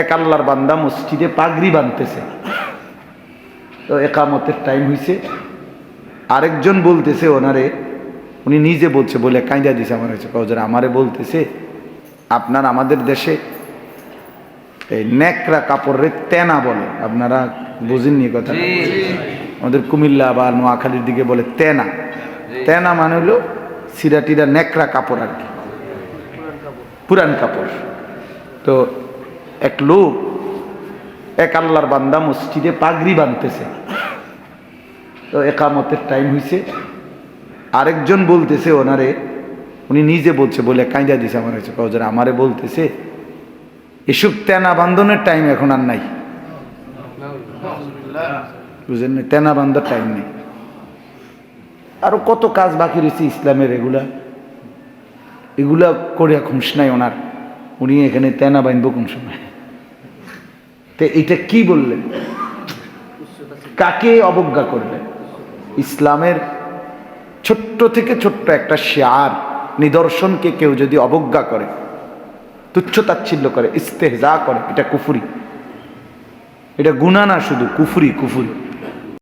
এক আল্লাহর বান্দা মসজিদে পাগড়ি বানতেছে। তো একামতের টাইম হয়েছে আরেকজন বলতেছে ওনারে উনি নিজে বলছে বলে কাঁদা দিছে আমার হয়েছে কজরা আমারে বলতেছে আপনার আমাদের দেশে এই নেকড়া কাপড়ের তেনা বলে। আপনারা বুঝেননি কথা আমাদের কুমিল্লা বা নোয়াখালীর দিকে বলে তেনা। তেনা মানে হলো সিরাটিরা নেকড়া কাপড় আর কি। পুরান কাপড়। তো এক লোক এক আল্লাহর বান্দা মসজিদে পাগড়ি বানতেছে। তো একামতের টাইম হয়েছে আরেকজন বলতেছে ওনারে, উনি নিজে বলছে, বলে কাঁদা দিছে আমার হয়েছে কজরা আমারে বলতেছে, এসব তেনা বান্ধনের টাইম এখন আর নাই। বুঝলেন না তেনা বান্ধার টাইম নেই। আরও কত কাজ বাকি রয়েছে ইসলামের এগুলা। এগুলা করে খুঁস নাই ওনার। উনি এখানে তেনা বাঁধবো কোন সময়? তো এটা কি বললেন? কাকে অবজ্ঞা করলেন? ইসলামের ছোট্ট থেকে ছোট্ট একটা শেয়ার নিদর্শনকে কেউ যদি অবজ্ঞা করে, তুচ্ছ তাচ্ছিল্য করে, ইস্তেহজা করে, এটা কুফুরি। এটা গুণা না শুধু, কুফুরি কুফুরি।